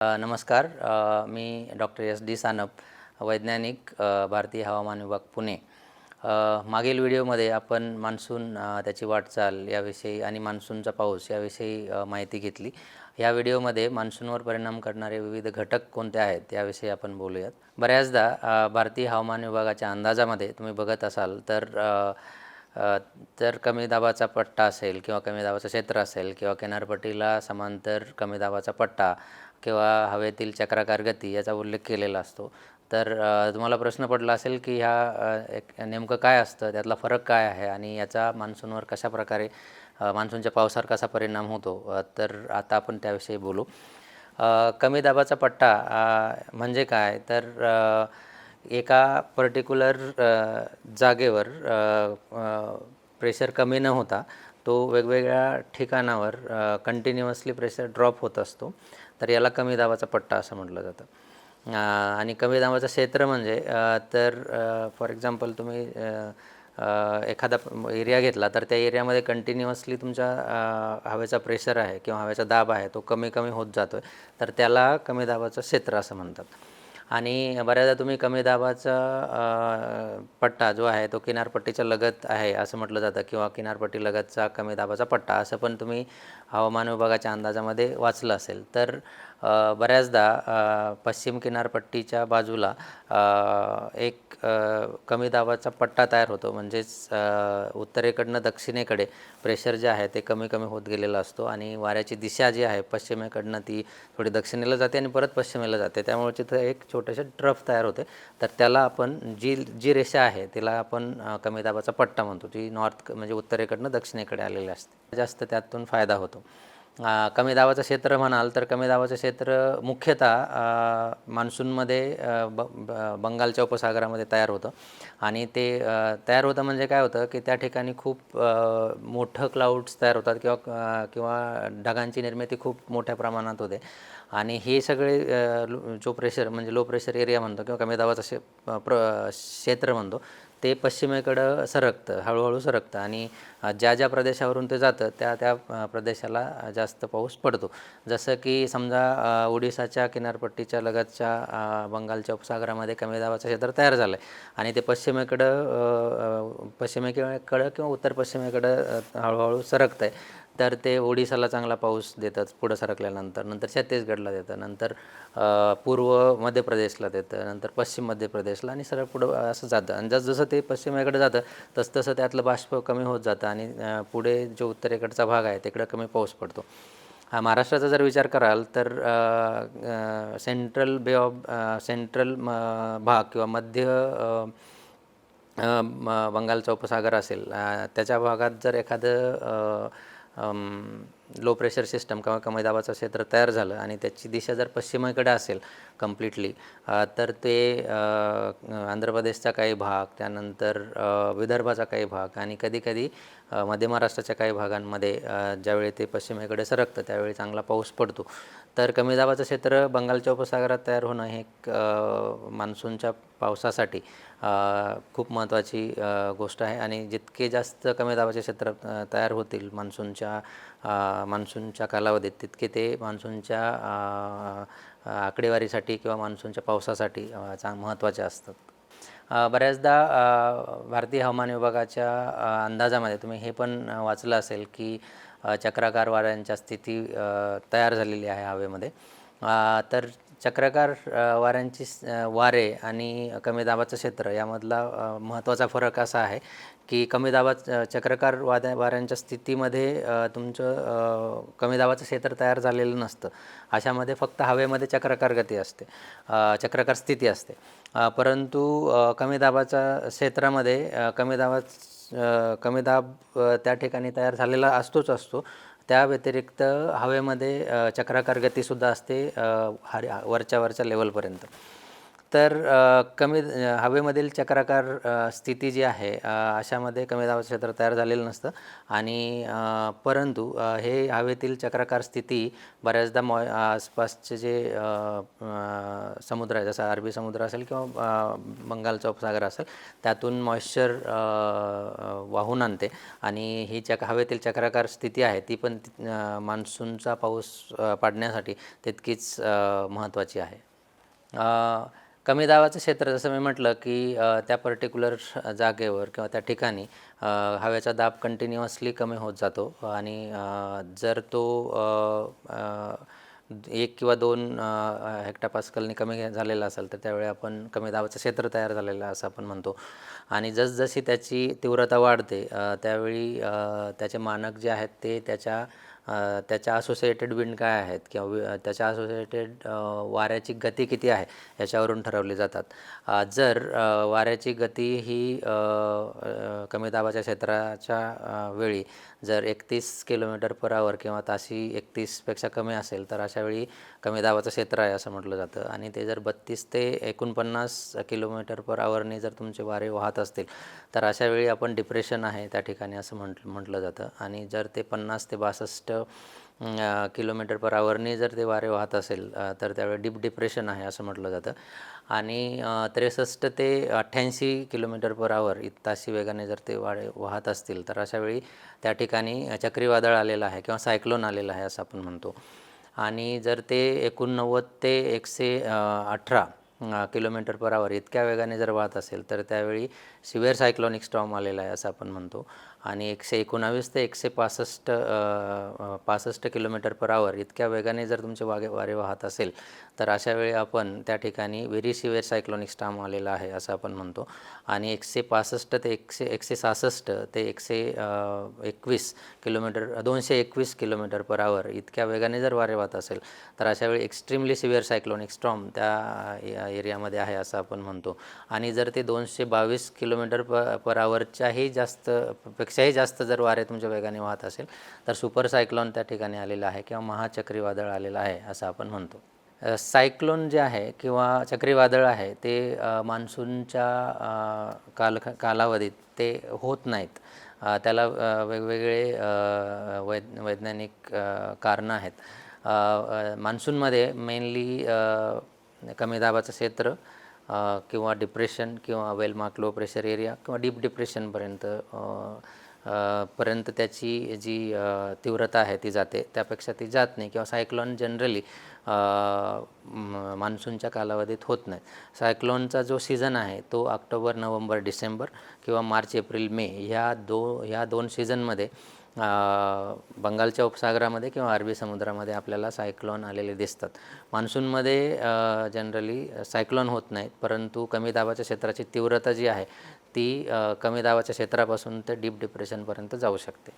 नमस्कार. मी doctor S D Sanap वैज्ञानिक भारतीय हवामान विभाग पुणे. मागील व्हिडिओमध्ये आपण मान्सून त्याची वाटचाल याविषयी आणि मान्सूनचा पाऊस याविषयी माहिती घेतली. या व्हिडिओमध्ये मान्सूनवर परिणाम करणारे विविध घटक कोणते आहेत याविषयी आपण बोलूयात. बऱ्याचदा भारतीय हवामान विभागाच्या अंदाजामध्ये तुम्ही बघत असाल तर तर कमी दाबाचा पट्टा असेल किंवा कमी दाबाचं क्षेत्र असेल किंवा किनारपट्टीला समांतर कमी दाबाचा पट्टा किंवा हवेतील चक्राकार गती याचा उल्लेख केलेला असतो. तर तुम्हाला प्रश्न पडला असेल की ह्या एक नेमकं काय असतं? त्यातला फरक काय आहे? आणि याचा मान्सूनवर कशा प्रकारे मान्सूनच्या पावसावर कसा परिणाम होतो? तर आता आपण त्याविषयी बोलू. कमी दाबाचा पट्टा म्हणजे काय? तर एका पर्टिक्युलर जागेवर प्रेशर कमी न होता तो वेगवेगळ्या ठिकाणावर कंटिन्युअसली प्रेशर ड्रॉप होत असतो. तर याला कमी दाबाचा पट्टा असं म्हटलं जातं. आणि कमी दाबाचं क्षेत्र म्हणजे तर फॉर एक्झाम्पल तुम्ही एखादा एरिया घेतला तर त्या एरियामध्ये कंटिन्युअसली तुमच्या हवेचा प्रेशर आहे किंवा हवेचा दाब आहे तो कमी कमी होत जातो आहे तर त्याला कमी दाबाचं क्षेत्र असं म्हणतात. आणि बऱ्याचदा तुम्ही कमी दाबाचा पट्टा जो आहे तो किनारपट्टीच्या लगत आहे असं म्हटलं जातं. किंवा किनारपट्टी लगतचा कमी दाबाचा पट्टा असं पण तुम्ही हवामान विभागाच्या अंदाजामध्ये वाचलं असेल. तर बऱ्याचदा पश्चिम किनारपट्टीच्या बाजूला एक कमी दाबाचा पट्टा तयार होतो. म्हणजेच उत्तरेकडनं दक्षिणेकडे प्रेशर जे आहे ते कमी कमी होत गेलेलं असतो आणि वाऱ्याची दिशा जी आहे पश्चिमेकडनं ती थोडी दक्षिणेला जाते आणि परत पश्चिमेला जाते. त्यामुळे तिथं एक छोटेसे ट्रफ तयार होते. तर त्याला आपण जी जी रेषा आहे तिला आपण कमी दाबाचा पट्टा म्हणतो. जी नॉर्थ म्हणजे उत्तरेकडनं दक्षिणेकडे आलेली असते. जास्त त्यातून फायदा होतो. कमी दाबाचं क्षेत्र म्हणाल तर कमी दाबाचं क्षेत्र मुख्यतः मान्सूनमध्ये ब ब- बंगालच्या उपसागरामध्ये तयार होतं. आणि ते तयार होतं म्हणजे काय होतं की त्या ठिकाणी खूप मोठं क्लाउड्स तयार होतात किंवा किंवा ढगांची निर्मिती खूप मोठ्या प्रमाणात होते. आणि हे सगळे लो- जो प्रेशर म्हणजे लो प्रेशर एरिया म्हणतो किंवा कमी दाबाचं शे प्र क्षेत्र म्हणतो ते पश्चिमेकडं सरकतं हळूहळू सरकतं. आणि ज्या ज्या प्रदेशावरून ते जातं त्या त्या प्रदेशाला जास्त पाऊस पडतो. जसं की समजा ओडिसाच्या किनारपट्टीच्या लगतच्या बंगालच्या उपसागरामध्ये कमी दाबाचं क्षेत्र तयार झालं आहे आणि ते पश्चिमेकडं पश्चिमेकडं किंवा उत्तर पश्चिमेकडं हळूहळू सरकतं आहे तर ते ओडिसाला चांगला पाऊस देतात पुढं सरकल्यानंतर. नंतर छत्तीसगडला देतं नंतर पूर्व मध्य प्रदेशला देतं नंतर पश्चिम मध्य प्रदेशला आणि सरळ पुढं असं जातं. आणि जसं जसं ते पश्चिमेकडे जातं तसं तसं त्यातलं बाष्प कमी होत जातं. आणि पुढे जो उत्तरेकडचा भाग आहे तिकडं कमी पाऊस पडतो. हा महाराष्ट्राचा जर विचार कराल तर सेंट्रल बे ऑफ सेंट्रल भाग किंवा मध्य बंगालचा उपसागर असेल त्याच्या भागात जर एखादं लो प्रेशर सिस्टम किंवा कमी दाबाचं क्षेत्र तयार झालं आणि त्याची दिशा जर पश्चिमेकडे असेल कम्प्लिटली तर ते आंध्र प्रदेशचा काही भाग त्यानंतर विदर्भाचा काही भाग आणि कधीकधी मध्य महाराष्ट्राच्या काही भागांमध्ये ज्यावेळी ते पश्चिमेकडे सरकतं त्यावेळी चांगला पाऊस पडतो. तर कमी दाबाचं क्षेत्र बंगालच्या उपसागरात तयार होणं हे एक मान्सूनच्या पावसासाठी खूप महत्त्वाची गोष्ट आहे. आणि जितके जास्त कमी दाबाचे क्षेत्र तयार होतील मान्सूनच्या मान्सूनच्या कालावधीत तितके ते मान्सूनच्या आकडेवारीसाठी किंवा मान्सूनच्या पावसासाठी चांग महत्त्वाचे असतात. बऱ्याचदा भारतीय हवामान विभागाच्या अंदाजामध्ये तुम्ही हे पण वाचलं असेल की चक्राकार वाऱ्यांच्या स्थिती तयार झालेली आहे हवेमध्ये. तर चक्राकार वाऱ्यांची वारे आणि कमी दाबाचं क्षेत्र यामधला महत्त्वाचा फरक असा आहे की कमी दाबात चक्रकार वाद्या वाऱ्यांच्या स्थितीमध्ये तुमचं कमी दाबाचं क्षेत्र तयार झालेलं नसतं. अशामध्ये फक्त हवेमध्ये चक्रकार गती असते चक्रकार स्थिती असते. परंतु कमी दाबाच्या क्षेत्रामध्ये कमी दाबात कमी दाब त्या ठिकाणी तयार झालेला असतोच असतो. त्या व्यतिरिक्त हवेमध्ये चक्राकार गतीसुद्धा असते अ, हर वरच्या वरच्या लेवलपर्यंत तर कमी हवेमधील चक्राकार स्थिती जी आहे अशामध्ये कमी दाबाचं क्षेत्र तयार झालेलं नसतं. आणि परंतु हे हवेतील चक्राकार स्थिती बऱ्याचदा मॉ आसपासचे जे समुद्र आहे जसं अरबी समुद्र असेल किंवा बंगालचा उपसागर असेल त्यातून मॉइश्चर वाहून आणते. आणि ही चक हवेतील चक्राकार स्थिती आहे ती पण मान्सूनचा पाऊस पाडण्यासाठी तितकीच महत्त्वाची आहे. कमी दाबाचं क्षेत्र जसं मी म्हटलं की त्या पर्टिक्युलर जागेवर किंवा त्या ठिकाणी हवेचा दाब कंटिन्युअसली कमी होत जातो. आणि जर तो एक किंवा दोन हेक्टापास्कलनी कमी झालेला असेल तर त्यावेळी आपण कमी दाबाचं क्षेत्र तयार झालेलं असं आपण म्हणतो. आणि जसजशी त्याची तीव्रता वाढते त्यावेळी त्याचे मानक जे आहेत ते त्याच्या त्याच्या असोसिएटेड विंड काय आहेत किंवा वि- त्याच्या असोसिएटेड वाऱ्याची गती किती आहे याच्यावरून ठरवली जातात. जर वाऱ्याची गती ही कमी दाबाच्या क्षेत्राच्या वेळी जर एकतीस किलोमीटर पर आवर किंवा ताशी एकतीसपेक्षा कमी असेल तर अशा वेळी कमी दाबाचं क्षेत्र आहे असं म्हटलं जातं. आणि ते जर बत्तीस ते एकोणपन्नास किलोमीटर पर आवरने जर तुमचे वारे वाहत असतील तर अशा वेळी आपण डिप्रेशन आहे त्या ठिकाणी असं म्हटलं म्हटलं जातं. आणि जर ते पन्नास ते बासष्ट किलोमीटर पर आवरने जर ते वारे वाहत असेल तर त्यावेळी डीप डिप्रेशन आहे असं म्हटलं जातं. आणि त्रेसष्ट ते अठ्ठ्याऐंशी किलोमीटर पर आवर इत ताशी वेगाने जर ते वारे वाहत असतील तर अशा वेळी त्या ठिकाणी चक्रीवादळ आलेलं आहे किंवा सायक्लोन आलेलं आहे असं आपण म्हणतो. आणि जर ते एकोणनव्वद ते एकशे अठरा किलोमीटर पर आवर इतक्या वेगाने जर वाहत असेल तर त्यावेळी सिव्हिअर सायक्लॉनिक स्टॉम आलेला आहे असं आपण म्हणतो. आणि एकशे एकोणावीस ते एकशे पासष्ट पासष्ट किलोमीटर पर आवर इतक्या वेगाने जर तुमचे वागे वारे वाहत असेल तर अशा वेळी आपण त्या ठिकाणी व्हेरी सिव्हिअर सायक्लोनिक स्टाम आलेला आहे असं आपण म्हणतो. आणि एकशे पासष्ट ते एकशे एकशे सहासष्ट ते एकशे एकवीस किलोमीटर दोनशे एकवीस किलोमीटर पर आवर इतक्या वेगाने जर वारे वाहत असेल तर अशा वेळी एक्स्ट्रीमली सिव्हिअर सायक्लोनिक स्टॉम त्या एरियामध्ये आहे असं आपण म्हणतो. आणि जर ते दोनशे बावीस किलोमीटर प पर आवरच्याही जास्त पेक्षाही जास्त जर वारे तुमच्या वेगाने वाहत असेल तर सुपर सायक्लॉन त्या ठिकाणी आलेलं आहे किंवा महाचक्रीवादळ आलेलं आहे असं आपण म्हणतो. सायक्लोन जे आहे किंवा चक्रीवादळ आहे ते मान्सूनच्या काल कालावधीत ते होत नाहीत. त्याला वेगवेगळे वै वैज्ञानिक कारणं आहेत. मान्सूनमध्ये मेनली कमी दाबाचं क्षेत्र किंवा डिप्रेशन किंवा well marked low pressure area किंवा डीप डिप्रेशनपर्यंत पर्यंत त्याची जी तीव्रता आहे ती जाते. त्यापेक्षा ती जात नाही किंवा सायक्लॉन जनरली मान्सूनच्या कालावधीत होत नाही. सायक्लॉनचा जो सीझन आहे तो ऑक्टोबर नोव्हेंबर डिसेंबर किंवा मार्च एप्रिल मे ह्या दो ह्या दोन सीझनमध्ये बंगालच्या उपसागरामध्ये किंवा अरबी समुद्रामध्ये आपल्याला सायक्लॉन आलेले दिसतात. मान्सूनमध्ये जनरली सायक्लॉन होत नाहीत परंतु कमी दाबाच्या क्षेत्राची तीव्रता जी आहे ती कमी दाबाच्या क्षेत्रापासून ते डीप डिप्रेशनपर्यंत जाऊ शकते.